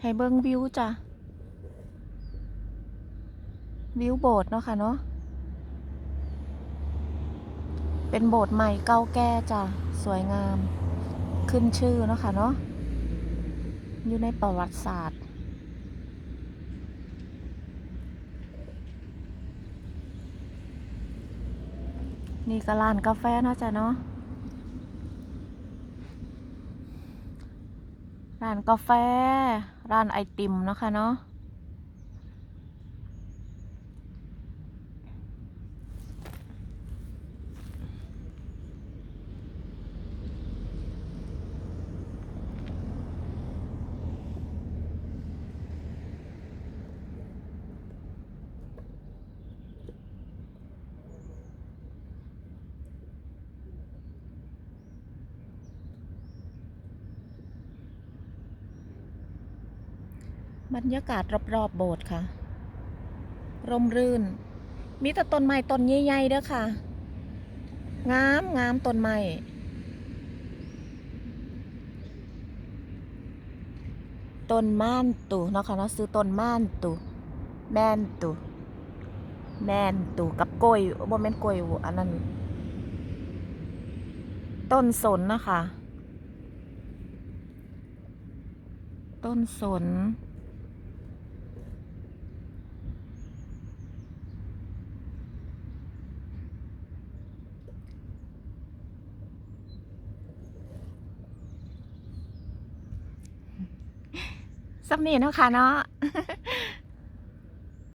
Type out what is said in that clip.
ให้เบิ่งวิวจ้ะ วิวโบสถ์เนาะค่ะเนาะ เป็นโบสถ์ใหม่เก่าแก่จ้ะ สวยงาม ขึ้นชื่อเนาะค่ะเนาะ อยู่ในประวัติศาสตร์นี่ก็ร้านกาแฟเนาะจ้ะเนาะ ร้านกาแฟ ร้านไอติมนะคะเนาะ บรรยากาศรอบๆโบสถ์ค่ะ ร่มรื่น มีแต่ต้นไม้ต้นใหญ่ๆเด้อค่ะ งามงามต้นไม้ต้นม่านตูเนาะค่ะเนาะซื้อต้นม่านตูแม่นตูแม่นตูกับกล้วยบ่แม่นกล้วยอันนั้น ต้นสนนะคะ ต้นสน สำนีเนาะค่ะเนาะ